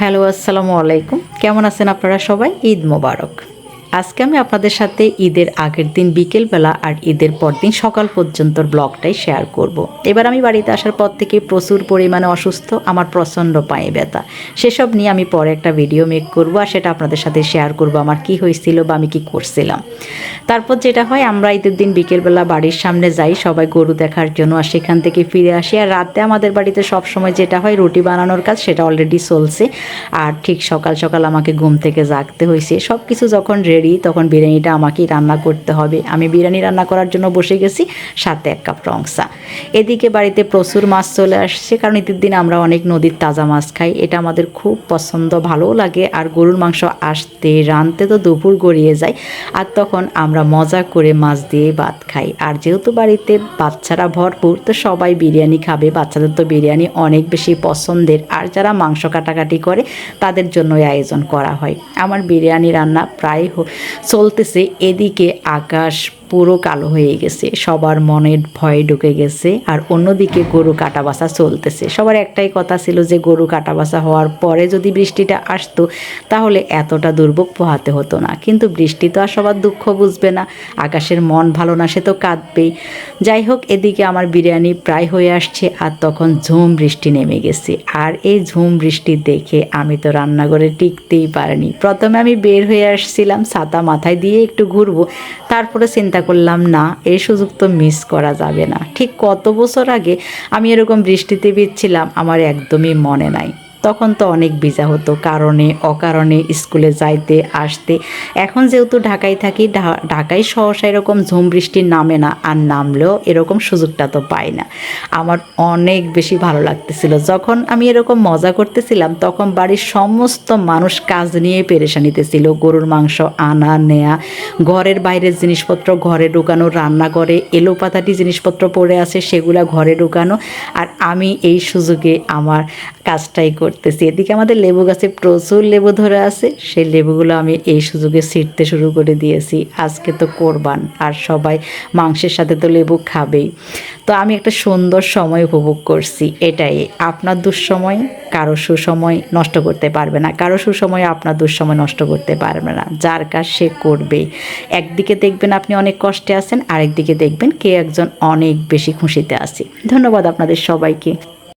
Hello আসসালামু আলাইকুম। কেমন আছেন আপনারা সবাই? ঈদ মোবারক। আজকে আমি আপনাদের সাথে ঈদের আগের দিন বিকেলবেলা আর ঈদের পরদিন সকাল পর্যন্ত ব্লগটাই শেয়ার করব। এবার আমি বাড়িতে আসার পর থেকে প্রচুর পরিমাণে অসুস্থ, আমার প্রচণ্ড পায়ে ব্যথা। সেসব নিয়ে আমি পরে একটা ভিডিও মেক করব আর সেটা আপনাদের সাথে শেয়ার করব আমার কি হয়েছিল বা আমি কি করছিলাম। তারপর যেটা হয়, আমরা ঈদের দিন বিকেলবেলা বাড়ির সামনে যাই, সবাই গরু দেখার জন্য আর সেখান থেকে ফিরে আসি। আর রাতে আমাদের বাড়িতে সব সময় যেটা হয়, রুটি বানানোর কাজ সেটা অলরেডি চলছে। আর ঠিক সকাল সকাল আমাকে ঘুম থেকে জাগতে হয়েছে। সব কিছু যখন রেডি তখন বিরিয়ানিটা আমাকেই রান্না করতে হবে। আমি বিরিয়ানি রান্না করার জন্য বসে গেছি, সাথে এক কাপ রংসা। এদিকে বাড়িতে প্রচুর মাছ চলে আসছে, কারণ ঈদের দিন আমরা অনেক নদীর তাজা মাছ খাই। এটা আমাদের খুব পছন্দ, ভালোও লাগে। আর গরুর মাংস আসতে রানতে তো দুপুর গড়িয়ে যায়। আর তখন আমরা মজা করে মাছ দিয়ে ভাত খাই। আর যেহেতু বাড়িতে বাচ্চারা ভরপুর, তো সবাই বিরিয়ানি খাবে। বাচ্চাদের তো বিরিয়ানি অনেক বেশি পছন্দের। আর যারা মাংস কাটাকাটি করে, তাদের জন্যই আয়োজন করা হয়। আমার বিরিয়ানি রান্না প্রায় চলতেছে এদিকে আকাশ পুরো কালো হয়ে গেছে। সবার মনে ভয় ঢুকে গেছে আর অন্যদিকে গরু কাটা বাসা চলতেছে। সবার একটাই কথা ছিল যে গরু কাটা বাসা হওয়ার পরে যদি বৃষ্টিটা আসতো তাহলে এতটা দুর্ভোগ পোহাতে হতো না। কিন্তু বৃষ্টি তো আর সবার দুঃখ বুঝবে না। আকাশের মন ভালো না, সে তো কাঁদবেই। যাই হোক, এদিকে আমার বিরিয়ানি প্রায় হয়ে আসছে আর তখন ঝুম বৃষ্টি নেমে গেছে। আর এই ঝুম বৃষ্টি দেখে আমি তো রান্নাঘরে টিকতেই পারিনি। প্রথমে আমি বের হয়ে আসছিলাম ছাতা মাথায় দিয়ে একটু ঘুরবো। তারপরে চিন্তা করলাম, না, এই সুযোগ তো মিস করা যাবে না। ঠিক কত বছর আগে আমি এরকম বৃষ্টিতে ভিজছিলাম আমার একদমই মনে নাই। তখন তো অনেক ভিজা হতো, কারণে, অকারণে স্কুলে যাইতে, আসতে। এখন যেহেতু ঢাকায় থাকি ঢাকায় সহসা এরকম ঝুম বৃষ্টি নামে না, আর নামলেও এরকম সুযোগটা তো পাই না। আমার অনেক বেশি ভালো লাগতেছিল। যখন আমি এরকম মজা করতেছিলাম, তখন বাড়ির সমস্ত মানুষ কাজ নিয়ে পেরেশানিতে ছিল গরুর মাংস আনা, নেয়া, ঘরের বাইরের জিনিসপত্র, ঘরে ঢুকানো রান্না করে এলোপাতাটি জিনিসপত্র পড়ে আছে, সেগুলা ঘরে ঢুকানো। আর আমি এই সুযোগে আমার কাজটাই করতেছি। এদিকে আমাদের লেবু গাছে প্রচুর লেবু ধরে আছে। সেই লেবুগুলো আমি এই সুযোগে ছিটতে শুরু করে দিয়েছি। আজকে তো কোরবান, আর সবাই মাংসের সাথে তো লেবু খাবেই। তো আমি একটা সুন্দর সময় উপভোগ করছি, এটাই। আপনার দুঃসময় কারও সুসময় নষ্ট করতে পারবে না। কারও সুসময় আপনার দুঃসময় নষ্ট করতে পারবে না। যার কাজ সে করবেই। একদিকে দেখবেন আপনি অনেক কষ্টে আছেন, আরেকদিকে দেখবেন কে একজন অনেক বেশি খুশিতে আছে। ধন্যবাদ আপনাদের সবাইকে।